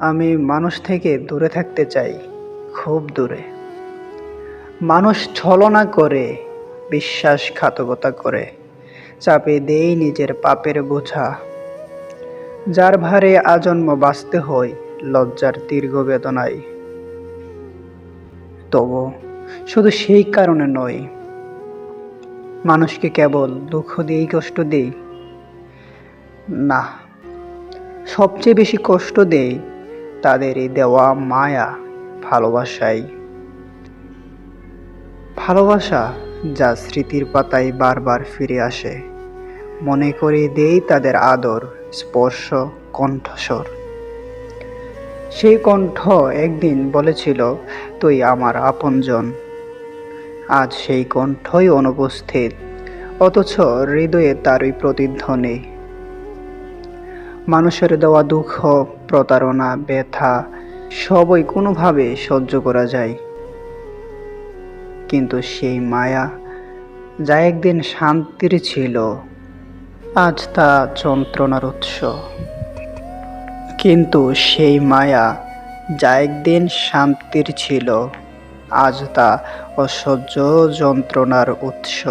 আমি মানুষ থেকে দূরে থাকতে চাই, খুব দূরে। মানুষ ছলনা করে, বিশ্বাসঘাতকতা করে, চাপে দেই নিজের পাপের বোঝা। যার ভারে আজন্ম বাঁচতে হয়, লজ্জার দীর্ঘ বেদনায়। তবু শুধু সেই কারণে নয়, মানুষকে কেবল দুঃখ দিয়েই কষ্ট দেই। না, সবচেয়ে বেশি কষ্ট দেই তাদেরই দেওয়া মায়া, ভালোবাসাই। ভালোবাসা যা স্মৃতির পাতায় বারবার ফিরে আসে। মনে করে দেই তাদের আদর, স্পর্শ, কণ্ঠস্বর। সেই কণ্ঠ একদিন বলেছিল, তুই আমার আপনজন। আজ সেই কণ্ঠই অনুপস্থিত। অথচ হৃদয়ে তারই প্রতিধ্বনি। মানুষের দেওয়া দুঃখ, প্রতারণা, ব্যথা সবই কোনোভাবে সহ্য করা যায়। কিন্তু সেই মায়া যা একদিন শান্তির ছিল, আজ তা যন্ত্রণার উৎস। কিন্তু সেই মায়া যা একদিন শান্তির ছিল, আজ তা অসহ্য যন্ত্রণার উৎস।